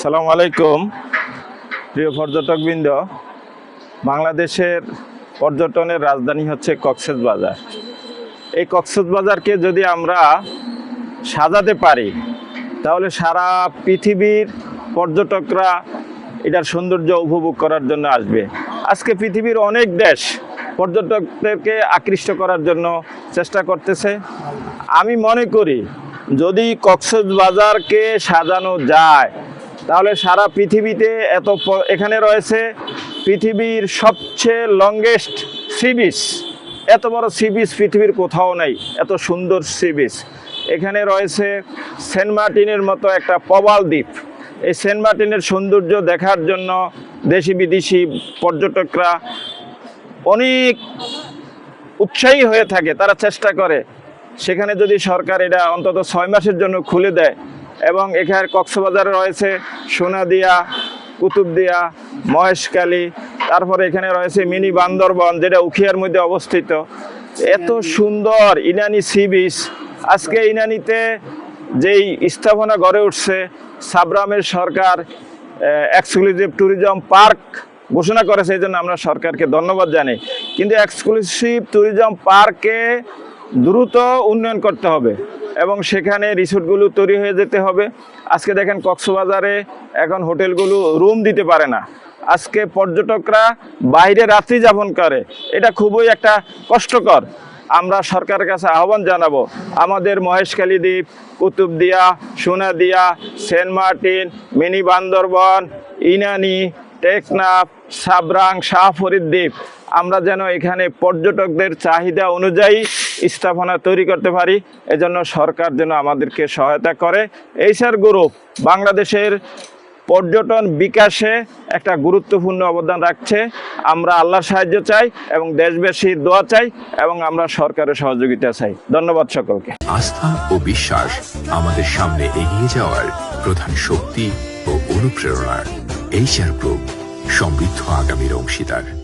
সালাম আলাইকুম, প্রিয় পর্যটকবৃন্দ। বাংলাদেশের পর্যটনের রাজধানী হচ্ছে কক্সেস বাজার। এই কক্সেস বাজারকে যদি আমরা সাজাতে পারি, তাহলে সারা পৃথিবীর পর্যটকরা এটার সৌন্দর্য উপভোগ করার জন্য আসবে। আজকে পৃথিবীর অনেক দেশ পর্যটকদেরকে আকৃষ্ট করার জন্য চেষ্টা করতেছে। আমি মনে করি, যদি কক্সেস বাজারকে সাজানো যায় তাহলে সারা পৃথিবীতে এত এখানে রয়েছে পৃথিবীর সবচেয়ে লংগেস্ট সি বিচ এত বড় সি বিচ পৃথিবীর কোথাও নাই, এত সুন্দর সি বিচ এখানে রয়েছে সেন্ট মার্টিনের মতো একটা প্রবাল দ্বীপ। এই সেন্ট মার্টিনের সৌন্দর্য দেখার জন্য দেশি বিদেশি পর্যটকরা অনেক উৎসাহী হয়ে থাকে, তারা চেষ্টা করে। সেখানে যদি সরকার এটা অন্তত ছয় মাসের জন্য খুলে দেয় এবং এখানে কক্সবাজারে রয়েছে সোনাদিয়া কুতুবদিয়া মহেশকালী তারপরে এখানে রয়েছে মিনি বান্দরবন যেটা উখিয়ার মধ্যে অবস্থিত। এত সুন্দর ইনানি সি বিচ। আজকে ইনানিতে যেই স্থাপনা গড়ে উঠছে সাবরামের সরকার এক্সক্লুসিভ ট্যুরিজম পার্ক ঘোষণা করেছে এই জন্য আমরা সরকারকে ধন্যবাদ জানাই। কিন্তু এক্সক্লুসিভ ট্যুরিজম পার্কে দ্রুত উন্নয়ন করতে হবে। এবং সেখানে রিসোর্টগুলো তৈরি হয়ে যেতে হবে। আজকে দেখেন কক্সবাজারে এখন হোটেলগুলো রুম দিতে পারে না। আজকে পর্যটকরা বাইরে রাত্রি যাপন করে। এটা খুবই একটা কষ্টকর। আমরা সরকারের কাছে আহ্বান জানাব। আমাদের মহেশখালী দ্বীপ Kutubdia Sonadia saint Martin, mini Bandarban, Inani, Teknaf, Sabrang, Shahfarid দ্বীপ। আমরা যেন এখানে পর্যটকদের চাহিদা অনুযায়ী স্থাপনা তৈরি করতে পারি। এজন্য সরকার যেন আমাদেরকে সহায়তা করে। এইসার গ্রুপ বাংলাদেশের পর্যটন বিকাশে একটা গুরুত্বপূর্ণ অবদান রাখছে। আমরা আল্লাহর সাহায্য চাই এবং দেশবাসীর দোয়া চাই এবং আমরা সরকারের সহযোগিতা চাই। ধন্যবাদ সকলকে। আস্থা ও বিশ্বাস আমাদের সামনে এগিয়ে যাওয়ার প্রধান শক্তি ও অনুপ্রেরণা। এইচআর গ্রুপ সমৃদ্ধ আগামীর অংশীদার।